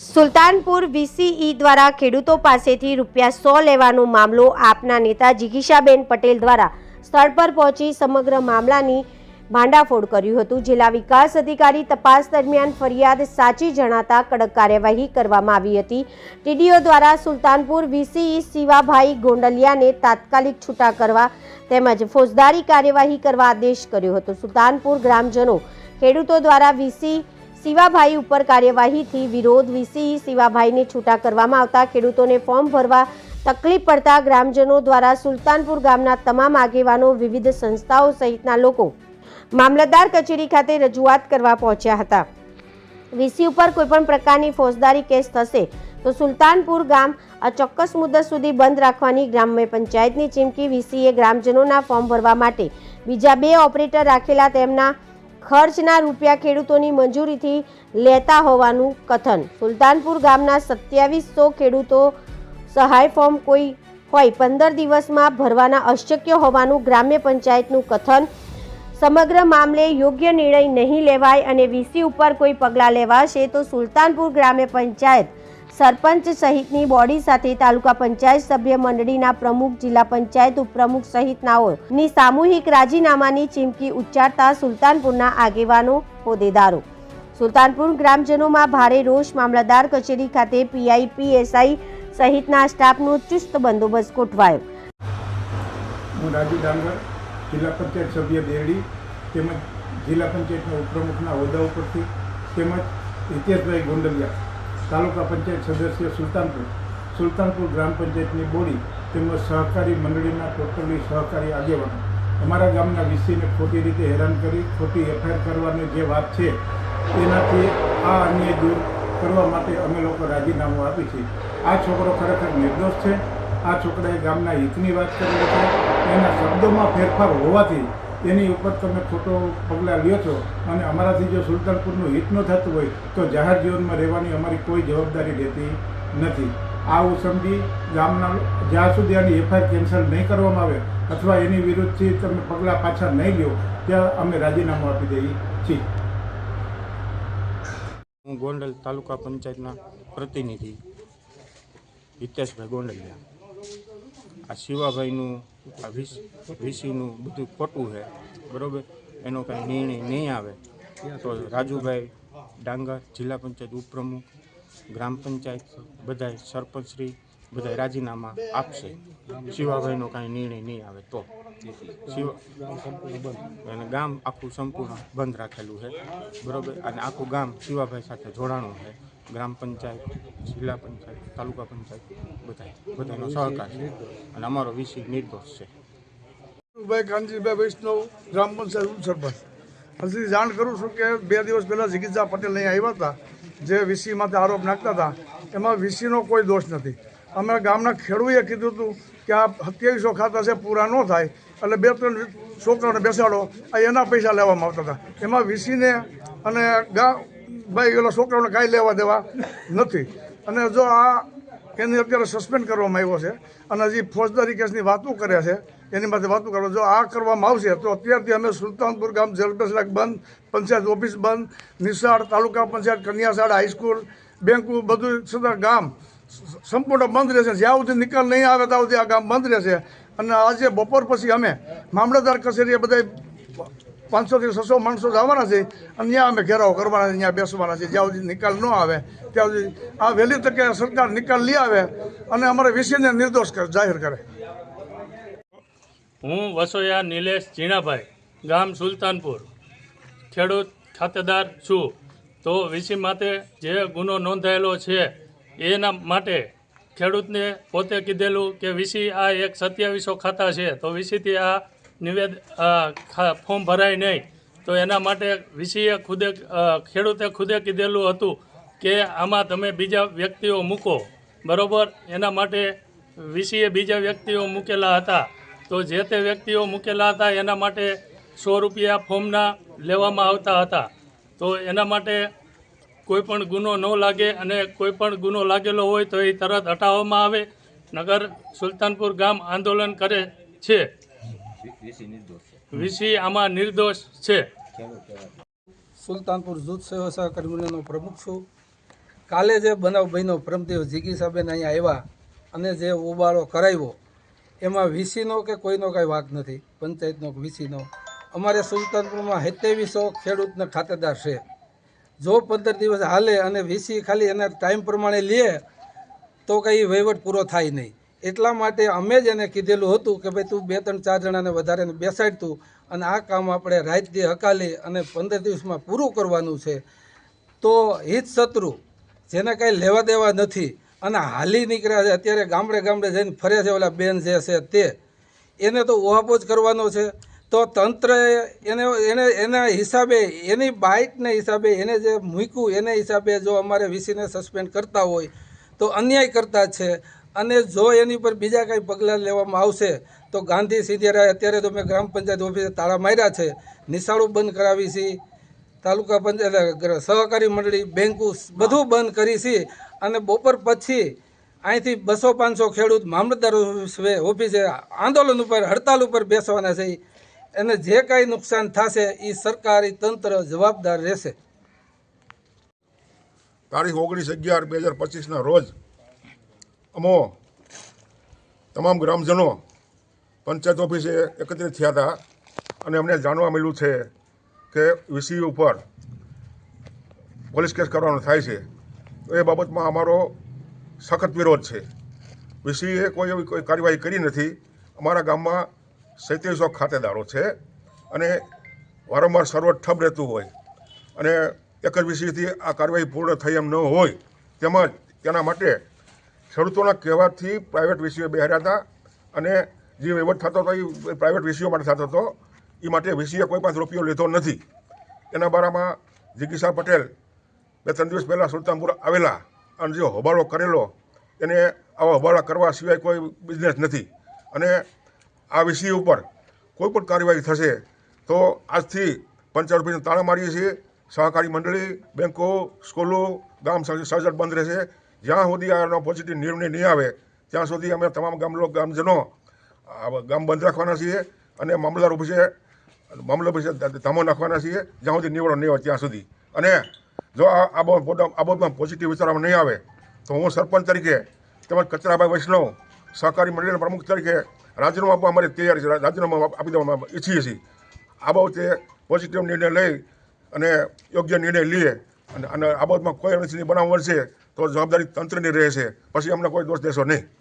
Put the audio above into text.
Sultanpur VCE દ્વારા ખેડૂતો પાસેથી રૂપિયા સો લેવાનો મામલો આપના નેતા જિગીશાબેન પટેલ દ્વારા સ્થળ પર પહોંચી સમગ્ર મામલાની ભાંડાફોડ કર્યું હતું. જિલ્લા વિકાસ અધિકારી તપાસ દરમિયાન ફરિયાદ સાચી જણાતા કડક કાર્યવાહી કરવામાં આવી હતી. ટીડીઓ દ્વારા સુલતાનપુર વીસીઈ શિવાભાઈ ગોંડલિયાને તાત્કાલિક છૂટા કરવા તેમજ ફોજદારી કાર્યવાહી કરવા આદેશ કર્યો હતો. સુલતાનપુર ગ્રામજનો ખેડૂતો દ્વારા વીસી શિવાભાઈ ઉપર કાર્યવાહીથી વિરોધ વીસી શિવાભાઈને છૂટા કરવામાં આવતા ખેડૂતોને ફોર્મ ભરવા તકલીફ પડતા ગ્રામજનો દ્વારા સુલતાનપુર ગામના તમામ આગેવાનો વિવિધ સંસ્થાઓ સહિતના લોકો મામલતદાર કચેરી ખાતે રજૂઆત કરવા પહોંચ્યા હતા. વીસી ઉપર કોઈપણ પ્રકારની ફોજદારી કેસ થશે તો સુલતાનપુર ગામ અચોક્કસ મુદત સુધી બંધ રાખવાની ગ્રામ્ય પંચાયતની ચીમકી વીસીએ ગ્રામજનોના ફોર્મ ભરવા માટે બીજા બે ઓપરેટર રાખેલા તેમના ખર્ચના રૂપિયા ખેડૂતોની મંજૂરીથી લેતા હોવાનું કથન. સુલતાનપુર ગામના સત્યાવીસો ખેડૂતો સહાય ફોર્મ કોઈ હોય, પંદર દિવસમાં ભરવાના અશક્ય હોવાનું ગ્રામ્ય પંચાયતનું કથન. સમગ્ર મામલે યોગ્ય નિર્ણય નહીં લેવાય અને વીસી ઉપર કોઈ પગલાં લેવાશે તો સુલતાનપુર ગ્રામ્ય પંચાયત સરપંચ સહિતની બોડી સાથે તાલુકા પંચાયત સભ્ય મંડળીના પ્રમુખ, જિલ્લા પંચાયત ઉપપ્રમુખ સહિતનાઓની સામૂહિક રાજીનામાની ચીમકી ઉચ્ચારતા સુલતાનપુરના આગેવાનો, હોદ્દેદારો. સુલતાનપુર ગ્રામજનોમાં ભારે રોષ મામલતદાર કચેરી ખાતે પીઆઈ, પીએસઆઈ સહિતના સ્ટાફનો ચુસ્ત બંદોબસ્ત ગોઠવાયો. હું રાજુ ડાંગર, જિલ્લા પંચાયત સભ્ય દેરડી તેમજ જિલ્લા પંચાયતના ઉપપ્રમુખના હોદ્દા ઉપરથી તેમજ હિતેશભાઈ ગોંડલિયા તાલુકા પંચાયત સદસ્ય સુલતાનપુર. સુલતાનપુર ગ્રામ પંચાયતની બોડી તેમજ સહકારી મંડળીના ટોટલી સહકારી આગેવાનો. અમારા ગામના વિસીને ખોટી રીતે હેરાન કરી, ખોટી એફઆઈઆર કરવાની જે વાત છે, એનાથી આ અન્ય દૂર કરવા માટે અમે લોકો રાજીનામું આપી છે. આ છોકરો ખરેખર નિર્દોષ છે. આ છોકરાએ ગામના હિતની વાત કરી છે. એના શબ્દોમાં ફેરફાર હોવાથી એની ઉપર તમે ખોટો પગલાં લ્યો છો અને અમારાથી જો સુલતાનપુરનું હિત ન થતું હોય તો જાહેર જીવનમાં રહેવાની અમારી કોઈ જવાબદારી રહેતી નથી. આવું સમજી ગામના જ્યાં સુધી આની એફઆઈઆર કેન્સલ નહીં કરવામાં આવે અથવા એની વિરુદ્ધથી તમે પગલાં પાછા નહીં લ્યો, ત્યાં અમે રાજીનામું આપી દઈએ છીએ. હું ગોંડલ તાલુકા પંચાયતના પ્રતિનિધિ હિતેશભાઈ ગોંડલિયા. આ શિવાભાઈનું, આ વીસ, વીસીનું બધું ખોટું છે, બરાબર? એનો કાંઈ નિર્ણય નહીં આવે. તો રાજુભાઈ ડાંગર જિલ્લા પંચાયત ઉપપ્રમુખ, ગ્રામ પંચાયત બધાય સરપંચશ્રી બધાય રાજીનામા આપશે. શિવાભાઈનો કાંઈ નિર્ણય નહીં આવે તો. અને ગામ આખું સંપૂર્ણ બંધ રાખેલું છે, બરાબર? અને આખું ગામ શિવાભાઈ સાથે જોડાણું છે. ગ્રામ પંચાયત, જિલ્લા પંચાયત, તાલુકા પંચાયત બધા બધાનો સહકાર છે. અને અમારો વિષય નિર્દોષ છે. ભાઈ કાનજીભાઈ વૈષ્ણવ, ગ્રામ પંચાયત સરપંચ હજી જાણ કરું છું કે બે દિવસ પહેલાં જિગીજા પટેલ અહીં આવ્યા હતા, જે વીસી માથે આરોપ નાખતા હતા. એમાં વીસીનો કોઈ દોષ નથી. અમે ગામના ખેડૂએ કીધું હતું કે આ સત્યાવીસો ખાતા છે, પૂરા ન થાય. એટલે બે ત્રણ છોકરાઓને બેસાડો, આ એના પૈસા લેવામાં આવતા હતા. એમાં વીસીને અને ગા ભાઈ, એલા છોકરાઓને કાંઈ લેવા દેવા નથી. અને જો આ, એને અત્યારે સસ્પેન્ડ કરવામાં આવ્યો છે અને હજી ફોજદારી કેસની વાતો કરે છે, એની માટે વાતો કરવા. જો આ કરવામાં આવશે, તો અત્યારથી અમે સુલતાનપુર ગામ જલબેસલાક બંધ, પંચાયત ઓફિસ બંધ, નિશાળ, તાલુકા પંચાયત, કન્યાશાળા, હાઈસ્કૂલ, બેંકો, બધું સદા ગામ સંપૂર્ણ બંધ રહેશે. જ્યાં સુધી નિકાલ નહીં આવે, ત્યાં સુધી આ ગામ બંધ રહેશે. અને આજે બપોર પછી અમે મામલતદાર કચેરીએ બધા પાંચસોથી છસો માણસો જવાના છે અને ત્યાં અમે ઘેરાવ કરવાના છે, ત્યાં બેસવાના છે. જ્યાં સુધી નિકાલ ન આવે, ત્યાં સુધી આ વહેલી તકે સરકાર નિકાલ લઈ આવે અને અમારા વિષયને નિર્દોષ કરે, જાહેર કરે. હું વસોયા નિલેશ ઝીણાભાઈ ગામ સુલતાનપુર. ખેડૂત, ખાતેદાર છું. તો વીસી માટે જે ગુનો નોંધાયેલો છે, એના માટે ખેડૂતને પોતે કીધેલું કે વીસી આ એક સત્યાવીસો ખાતા છે. તો વીસીથી આ નિવેદ ફોર્મ ભરાય નહીં. તો એના માટે વિષયે ખુદે ખેડૂતે ખુદે કીધેલું હતું કે આમાં તમે બીજા વ્યક્તિઓ મૂકો. બરાબર? એના માટે વિષયે બીજા વ્યક્તિઓ મૂકેલા હતા. તો જે તે વ્યક્તિઓ મૂકેલા હતા એના માટે સો રૂપિયા ફોર્મના લેવામાં આવતા હતા. તો એના માટે કોઈ પણ ગુનો ન લાગે અને કોઈપણ ગુનો લાગેલો હોય તો એ તરત હટાવવામાં આવે. નગર સુલતાનપુર ગામ આંદોલન કરે છે. વીસી આમાં નિર્દોષ છે. સુલતાનપુર જૂથ સેવા સહકારી મંડળનો પ્રમુખ છું. કાલે જે બનાવ બન્યો પ્રમદેવ જીગીસાબેન અહીંયા આવ્યા અને જે ઉબાળો કરાવ્યો એમાં વીસીનો કે કોઈનો કાંઈ વાત નથી પંચાયતનો કે વીસીનો. અમારે સુલતાનપુરમાં સત્યાવીસો ખેડૂતને ખાતેદાર છે. જો પંદર દિવસ હાલે અને વીસી ખાલી એના ટાઈમ પ્રમાણે લે તો કંઈ વહીવટ પૂરો થાય નહીં. એટલા માટે અમે જ એને કીધેલું હતું કે ભાઈ તું બે ત્રણ ચાર જણાને વધારે બેસાડ તું અને આ કામ આપણે રાત દે હકાલી અને પંદર દિવસમાં પૂરું કરવાનું છે. તો હિત શત્રુ, જેને કાંઈ લેવા દેવા નથી અને હાલી નીકળ્યા છે, અત્યારે ગામડે ગામડે જઈને ફરે છે ઓલા બેન જે છે તે, એને તો ઓહાપોજ કરવાનો છે. તો તંત્ર એને એને, એના હિસાબે, એની બાઇટને હિસાબે, એને જે મૂક્યું એને હિસાબે જો અમારે વીસીને સસ્પેન્ડ કરતા હોય, તો અન્યાય કરતા છે. અને જો એની પર બીજા કાંઈ પગલાં લેવામાં આવશે, તો ગાંધી સીધેરાય અત્યારે તો મેં ગ્રામ પંચાયત ઓફિસે તાળા માર્યા છે. નિશાળું બંધ કરાવી છે. તાલુકા પંચાયત સહકારી મંડળી, બેંકો બધું બંધ કરી છે. અને બપોર પછી અહીંથી બસો પાંચસો ખેડૂત મામલતદાર ઓફિસે- આંદોલન ઉપર, હડતાલ ઉપર બેસવાના છે. એને જે કાંઈ નુકસાન થશે એ સરકારી તંત્ર જવાબદાર રહેશે. તારીખ ઓગણીસ અગિયાર, બે હજાર પચીસના રોજ અમો, તમામ ગ્રામજનો, પંચાયત ઓફિસે એકત્રિત થયા હતા અને અમને જાણવા મળ્યું છે કે વીસી ઉપર પોલીસ કેસ કરવાનો થાય છે. તો એ બાબતમાં અમારો સખત વિરોધ છે. વીસીએ કોઈ એવી કોઈ કાર્યવાહી કરી નથી. અમારા ગામમાં સૈત્રીસો ખાતેદારો છે અને વારંવાર સર્વર ઠપ રહેતું હોય અને એક જ વિષયથી આ કાર્યવાહી પૂર્ણ થઈ એમ ન હોય તેમજ તેના માટે ખેડૂતોના કહેવાથી પ્રાઇવેટ વિષયો બેહાર્યા હતા અને જે વહીવટ થતો હતો એ પ્રાઇવેટ વિષયો માટે થતો હતો. એ માટે વીસીએ કોઈ પાસે રૂપિયો લીધો નથી. એના બારામાં જિગીસા પટેલ બે ત્રણ દિવસ પહેલાં સુલતાનપુર આવેલા અને જે હોબાળો કરેલો, એને આવા હોબાળા કરવા સિવાય કોઈ બિઝનેસ નથી. અને આ વિષય ઉપર કોઈ પણ કાર્યવાહી થશે તો આજથી પંચાયત ઓફિસને તાળા મારીએ છીએ. સહકારી મંડળી, બેંકો, સ્કૂલો, ગામ સર્જન બંધ રહેશે. જ્યાં સુધી આનો પોઝિટિવ નિર્ણય નહીં આવે, ત્યાં સુધી અમે તમામ ગામ લોકો ગામજનો ગામ બંધ રાખવાના છીએ અને મામલદાર ઓફિસે મામલો ઓફિસે ધામો નાખવાના છીએ, જ્યાં સુધી નિવડો નહીં હોય ત્યાં સુધી. અને જો આ બાબતમાં પોઝિટિવ વિચારવામાં નહીં આવે, તો હું સરપંચ તરીકે તેમજ કચરાભાઈ વૈષ્ણવ સહકારી મંડળીના પ્રમુખ તરીકે રાજીનામું આપવા અમારી તૈયારી છે. રાજીનામું આપી દેવા ઈચ્છીએ છીએ. આ બાબતે પોઝિટિવ નિર્ણય લઈ અને યોગ્ય નિર્ણય લઈએ. અને આ બાબતમાં કોઈ અડચણી બનાવ વળશે તો જવાબદારી તંત્રની રહેશે. પછી અમને કોઈ દોષ દેશો નહીં.